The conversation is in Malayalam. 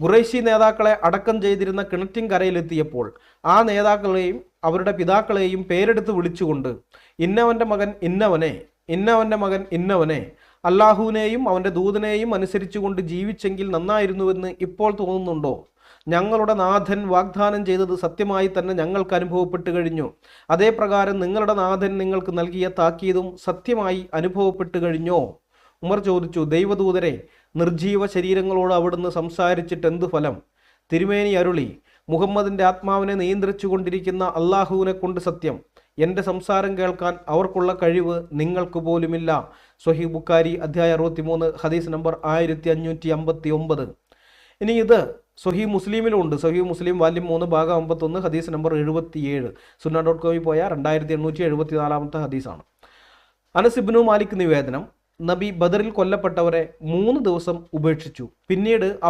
ഖുറൈശി നേതാക്കളെ അടക്കം ചെയ്തിരുന്ന കിണറ്റിൻ കിണറ്റിൻകരയിലെത്തിയപ്പോൾ ആ നേതാക്കളെയും അവരുടെ പിതാക്കളെയും പേരെടുത്ത് വിളിച്ചുകൊണ്ട് ഇന്നവന്റെ മകൻ ഇന്നവനെ ഇന്നവന്റെ മകൻ ഇന്നവനെ അല്ലാഹുവിനെയും അവന്റെ ദൂതനെയും അനുസരിച്ചുകൊണ്ട് ജീവിച്ചെങ്കിൽ നന്നായിരുന്നുവെന്ന് ഇപ്പോൾ തോന്നുന്നുണ്ടോ? ഞങ്ങളുടെ നാഥൻ വാഗ്ദാനം ചെയ്തത് സത്യമായി തന്നെ ഞങ്ങൾക്ക് അനുഭവപ്പെട്ട് കഴിഞ്ഞു. അതേപ്രകാരം നിങ്ങളുടെ നാഥൻ നിങ്ങൾക്ക് നൽകിയ താക്കീതും സത്യമായി അനുഭവപ്പെട്ട് കഴിഞ്ഞോ? ഉമർ ചോദിച്ചു ദൈവദൂതരെ നിർജീവ ശരീരങ്ങളോട് അവിടുന്ന് സംസാരിച്ചിട്ട് എന്ത് ഫലം? തിരുമേനി അരുളി മുഹമ്മദിന്റെ ആത്മാവിനെ നിയന്ത്രിച്ചു കൊണ്ടിരിക്കുന്ന അള്ളാഹുവിനെ കൊണ്ട് സത്യം. എന്റെ സംസാരം കേൾക്കാൻ അവർക്കുള്ള കഴിവ് നിങ്ങൾക്ക് പോലുമില്ല. സൊഹി ബുക്കാരി അധ്യായ അറുപത്തിമൂന്ന് ഹദീസ് നമ്പർ ആയിരത്തി അഞ്ഞൂറ്റി അമ്പത്തി ഒമ്പത് ഇനി ഇത് സൊഹി മുസ്ലിമിലും ഉണ്ട് സൊഹി മുസ്ലിം വാല്യം മൂന്ന് ഭാഗം അമ്പത്തൊന്ന് ഹദീസ് നമ്പർ എഴുപത്തിയേഴ്. സുന്ന ഡോട്ട് കോമിൽ പോയ രണ്ടായിരത്തി എണ്ണൂറ്റി എഴുപത്തി നാലാമത്തെ ഹദീസാണ് അനസിബിനു മാലിക് നിവേദനം. നബി ബദറിൽ കൊല്ലപ്പെട്ടവരെ മൂന്ന് ദിവസം ഉപേക്ഷിച്ചു. പിന്നീട് അവർ